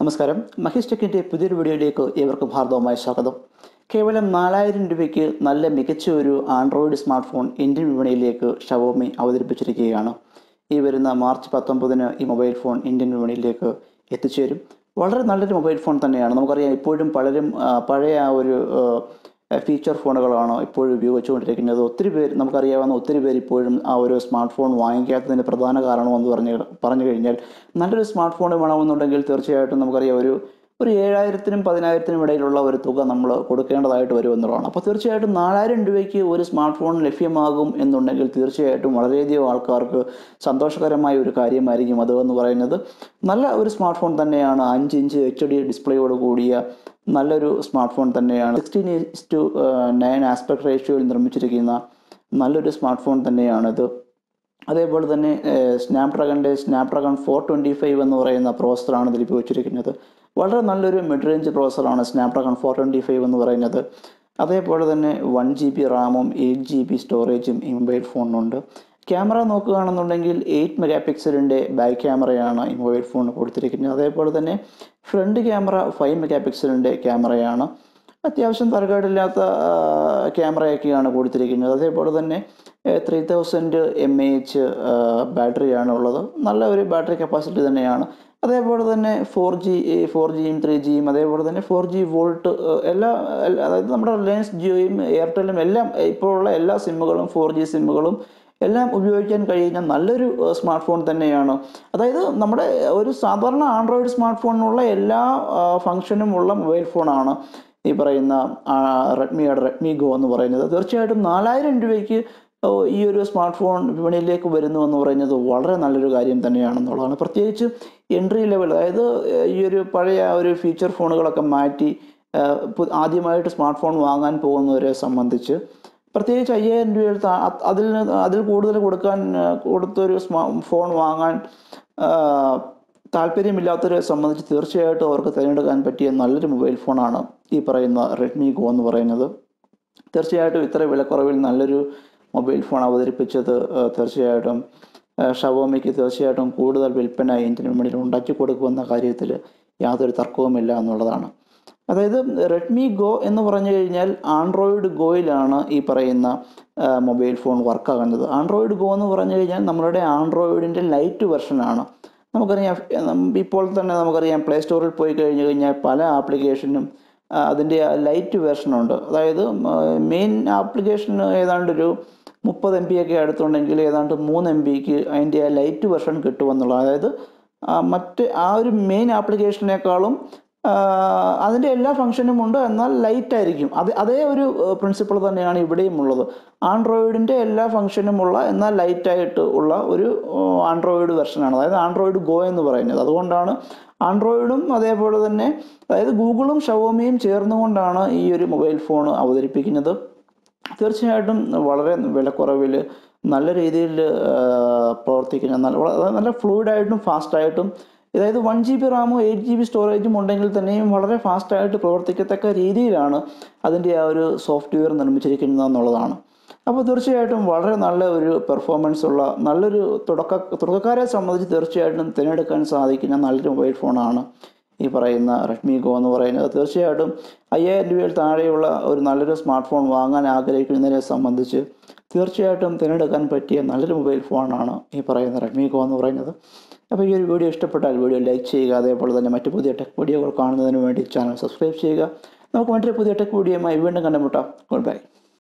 നമസ്കാരം. മഹേഷ് ടെക്കിന്റെ പുതിയൊരു വീഡിയോയിലേക്ക് ഏവർക്കും ഹാർദവമായ സ്വാഗതം. കേവലം നാലായിരം രൂപയ്ക്ക് നല്ല മികച്ച ഒരു ആൻഡ്രോയിഡ് സ്മാർട്ട് ഫോൺ ഇന്ത്യൻ വിപണിയിലേക്ക് ഷവോമി അവതരിപ്പിച്ചിരിക്കുകയാണ്. ഈ വരുന്ന മാർച്ച് പത്തൊമ്പതിന് ഈ മൊബൈൽ ഫോൺ ഇന്ത്യൻ വിപണിയിലേക്ക് എത്തിച്ചേരും. വളരെ നല്ലൊരു മൊബൈൽ ഫോൺ തന്നെയാണ്. നമുക്കറിയാം ഇപ്പോഴും പലരും പഴയ ആ ഒരു ഫീച്ചർ ഫോണുകളാണ് ഇപ്പോഴും ഉപയോഗിച്ചുകൊണ്ടിരിക്കുന്നത്? ഒത്തിരി പേര് നമുക്കറിയാവുന്ന ഒത്തിരി പേര് ഇപ്പോഴും ആ ഒരു സ്മാർട്ട് ഫോൺ വാങ്ങിക്കാത്തതിന് പ്രധാന കാരണമെന്ന് പറഞ്ഞ് പറഞ്ഞു കഴിഞ്ഞാൽ നല്ലൊരു സ്മാർട്ട് ഫോൺ വേണമെന്നുണ്ടെങ്കിൽ തീർച്ചയായിട്ടും നമുക്കറിയാം ഒരു ഒരു ഏഴായിരത്തിനും പതിനായിരത്തിനും ഇടയിലുള്ള ഒരു തുക നമ്മൾ കൊടുക്കേണ്ടതായിട്ട് വരുമെന്നുള്ളതാണ് അപ്പോൾ തീർച്ചയായിട്ടും നാലായിരം രൂപയ്ക്ക് ഒരു സ്മാർട്ട് ഫോൺ ലഭ്യമാകും എന്നുണ്ടെങ്കിൽ തീർച്ചയായിട്ടും വളരെയധികം ആൾക്കാർക്ക് സന്തോഷകരമായ ഒരു കാര്യമായിരിക്കും അത് എന്ന് പറയുന്നത്. നല്ല ഒരു സ്മാർട്ട് ഫോൺ തന്നെയാണ് അഞ്ച് ഇഞ്ച് എച്ച് ഡി ഡിസ്പ്ലേയോട് കൂടിയ നല്ലൊരു സ്മാർട്ട് ഫോൺ തന്നെയാണ് sixteen is to nine aspect റേഷ്യോയിൽ നിർമ്മിച്ചിരിക്കുന്ന നല്ലൊരു സ്മാർട്ട് ഫോൺ തന്നെയാണിത്. അതേപോലെ തന്നെ സ്നാപ്ഡ്രാഗണിന്റെ സ്നാപ്ഡ്രാഗൺ ഫോർ ട്വന്റി ഫൈവ് എന്ന് പറയുന്ന പ്രോസസ്സറാണ് ഇതിൽ ഉപയോഗിച്ചിരിക്കുന്നത് വളരെ നല്ലൊരു മിഡ് റേഞ്ച് പ്രോസസ്സറാണ് സ്നാപ്ഡ്രാഗൺ ഫോർ ട്വന്റി ഫൈവ് എന്ന് പറയുന്നത്. അതേപോലെ തന്നെ വൺ ജി ബി റാമും എയ്റ്റ് ജി ബി സ്റ്റോറേജും ഈ മൊബൈൽ ഫോണിനുണ്ട് ക്യാമറ നോക്കുകയാണെന്നുണ്ടെങ്കിൽ എയ്റ്റ് മെഗാ പിക്സലിന്റെ ബാക്ക് ക്യാമറയാണ് ഈ മൊബൈൽ ഫോണിന് കൊടുത്തിരിക്കുന്നത്. അതേപോലെ തന്നെ ഫ്രണ്ട് ക്യാമറ ഫൈവ് മെഗാ പിക്സലിന്റെ ക്യാമറയാണ്. അത്യാവശ്യം തരക്കേടില്ലാത്ത ക്യാമറയൊക്കെയാണ് കൊടുത്തിരിക്കുന്നത്. അതേപോലെ തന്നെ three thousand M A H ബാറ്ററിയാണ് ഉള്ളത് നല്ല ഒരു ബാറ്ററി കപ്പാസിറ്റി തന്നെയാണ്. അതേപോലെ തന്നെ ഫോർ ജി ഫോർ ജിയും ത്രീ ജിയും അതേപോലെ തന്നെ ഫോർ ജി വോൾട്ട് എല്ലാ- അതായത് നമ്മുടെ റിലയൻസ് ജിയോയും എയർടെല്ലും എല്ലാം ഇപ്പോഴുള്ള എല്ലാ സിമ്മുകളും ഫോർ ജി സിമ്മുകളും എല്ലാം ഉപയോഗിക്കാൻ കഴിയുന്ന നല്ലൊരു സ്മാർട്ട് ഫോൺ തന്നെയാണ്. അതായത് നമ്മുടെ ഒരു സാധാരണ ആൻഡ്രോയിഡ് സ്മാർട്ട് ഫോണിനുള്ള എല്ലാ ഫങ്ഷനും ഉള്ള മൊബൈൽ ഫോണാണ് ഈ പറയുന്ന റെഡ്മിയുടെ റെഡ്മി ഗോ എന്ന് പറയുന്നത്. തീർച്ചയായിട്ടും നാലായിരം രൂപയ്ക്ക് ഈ ഒരു സ്മാർട്ട് ഫോൺ വിപണിയിലേക്ക് വരുന്നു എന്ന് പറയുന്നത് വളരെ നല്ലൊരു കാര്യം തന്നെയാണെന്നുള്ളതാണ്. പ്രത്യേകിച്ച് എൻട്രി ലെവൽ അതായത് ഈ ഒരു പഴയ ഒരു ഫീച്ചർ ഫോണുകളൊക്കെ മാറ്റി ആദ്യമായിട്ട് സ്മാർട്ട് ഫോൺ വാങ്ങാൻ പോകുന്നവരെ സംബന്ധിച്ച് പ്രത്യേകിച്ച് അയ്യായിരം താ- അതിൽ അതിൽ കൂടുതൽ കൊടുക്കാൻ കൊടുത്തൊരു ഫോൺ വാങ്ങാൻ താല്പര്യമില്ലാത്തവരെ സംബന്ധിച്ച് തീർച്ചയായിട്ടും അവർക്ക് തിരഞ്ഞെടുക്കാൻ പറ്റിയ നല്ലൊരു മൊബൈൽ ഫോണാണ് ഈ പറയുന്ന റെഡ്മി ഗോ എന്ന് പറയുന്നത്. തീർച്ചയായിട്ടും ഇത്ര വിലക്കുറവിൽ നല്ലൊരു മൊബൈൽ ഫോൺ അവതരിപ്പിച്ചത് തീർച്ചയായിട്ടും ഷവോമിക്ക് തീർച്ചയായിട്ടും കൂടുതൽ വിൽപ്പന ഇന്ത്യൻ വിപണിയിൽ ഉണ്ടാക്കി കൊടുക്കുമെന്ന കാര്യത്തിൽ യാതൊരു തർക്കവുമില്ല എന്നുള്ളതാണ്. അതായത് റെഡ്മി ഗോ എന്ന് പറഞ്ഞു കഴിഞ്ഞാൽ ആൻഡ്രോയിഡ് ഗോയിലാണ് ഈ പറയുന്ന മൊബൈൽ ഫോൺ വർക്കാകുന്നത് ആൻഡ്രോയിഡ് ഗോ എന്ന് പറഞ്ഞു കഴിഞ്ഞാൽ നമ്മളുടെ ആൻഡ്രോയിഡിന്റെ ലൈറ്റ് വെർഷനാണ് നമുക്കറിയാം ഇപ്പോൾ തന്നെ നമുക്കറിയാം പ്ലേ സ്റ്റോറിൽ പോയി കഴിഞ്ഞു കഴിഞ്ഞാൽ പല ആപ്ലിക്കേഷനും അതിന്റെ ലൈറ്റ് വെർഷനുണ്ട് അതായത് മെയിൻ ആപ്ലിക്കേഷൻ ഏതാണ്ട് ഒരു മുപ്പത് എം ബി ഒക്കെ അടുത്തുണ്ടെങ്കിൽ ഏതാണ്ട് മൂന്ന് എം ബിക്ക് അതിന്റെ ലൈറ്റ് വെർഷൻ കിട്ടുമെന്നുള്ളത്. അതായത് മറ്റ് ആ ഒരു മെയിൻ ആപ്ലിക്കേഷനേക്കാളും അതിന്റെ എല്ലാ ഫംഗ്ഷനും ഉണ്ട് എന്നാൽ ലൈറ്റ് ആയിരിക്കും. അത് അതേ ഒരു പ്രിൻസിപ്പിൾ തന്നെയാണ് ഇവിടെയും ഉള്ളത്. ആൻഡ്രോയിഡിന്റെ എല്ലാ ഫംഗ്ഷനും ഉള്ള എന്നാൽ ലൈറ്റായിട്ട് ഉള്ള ഒരു ആൻഡ്രോയിഡ് വെർഷനാണ് അതായത് ആൻഡ്രോയിഡ് ഗോ എന്ന് പറയുന്നത്. അതുകൊണ്ടാണ് ആൻഡ്രോയിഡും അതേപോലെ തന്നെ അതായത് ഗൂഗിളും ഷവോമിയും ചേർന്നുകൊണ്ടാണ് ഈ ഒരു മൊബൈൽ ഫോൺ അവതരിപ്പിക്കുന്നത്. തീർച്ചയായിട്ടും വളരെ വിലക്കുറവിൽ നല്ല രീതിയിൽ പ്രവർത്തിക്കുന്ന നല്ല നല്ല ഫ്ലൂയിഡായിട്ടും ഫാസ്റ്റായിട്ടും അതായത് വൺ ജി ബി റാമോ എയ്റ്റ് ജി ബി സ്റ്റോറേജും ഉണ്ടെങ്കിൽ തന്നെയും വളരെ ഫാസ്റ്റായിട്ട് പ്രവർത്തിക്കത്തക്ക രീതിയിലാണ് അതിന്റെ ആ ഒരു സോഫ്റ്റ്വെയർ നിർമ്മിച്ചിരിക്കുന്നത് എന്നുള്ളതാണ്. അപ്പോൾ തീർച്ചയായിട്ടും വളരെ നല്ല ഒരു പെർഫോമൻസ് ഉള്ള നല്ലൊരു തുടക്ക തുടക്കക്കാരെ സംബന്ധിച്ച് തീർച്ചയായിട്ടും തിരഞ്ഞെടുക്കാൻ സാധിക്കുന്ന നല്ലൊരു മൊബൈൽ ഫോണാണ് ഈ പറയുന്ന റെഡ്മി ഗോ എന്ന് പറയുന്നത്. തീർച്ചയായിട്ടും അയ്യായിരം രൂപയിൽ താഴെയുള്ള ഒരു നല്ലൊരു സ്മാർട്ട് ഫോൺ വാങ്ങാൻ ആഗ്രഹിക്കുന്നതിനെ സംബന്ധിച്ച് തീർച്ചയായിട്ടും തിരഞ്ഞെടുക്കാൻ പറ്റിയ നല്ലൊരു മൊബൈൽ ഫോണാണ് ഈ പറയുന്ന റെഡ്മി ഗോ എന്ന് പറയുന്നത്. അപ്പോൾ ഈ ഒരു വീഡിയോ ഇഷ്ടപ്പെട്ടാൽ വീഡിയോ ലൈക്ക് ചെയ്യുക അതേപോലെ തന്നെ മറ്റ് പുതിയ ടെക് വീഡിയോകൾ കാണുന്നതിന് വേണ്ടി ചാനൽ സബ്സ്ക്രൈബ് ചെയ്യുക. നമുക്ക് മറ്റൊരു പുതിയ ടെക് വീഡിയോയുമായി വീണ്ടും കണ്ടുമുട്ടാം. Good bye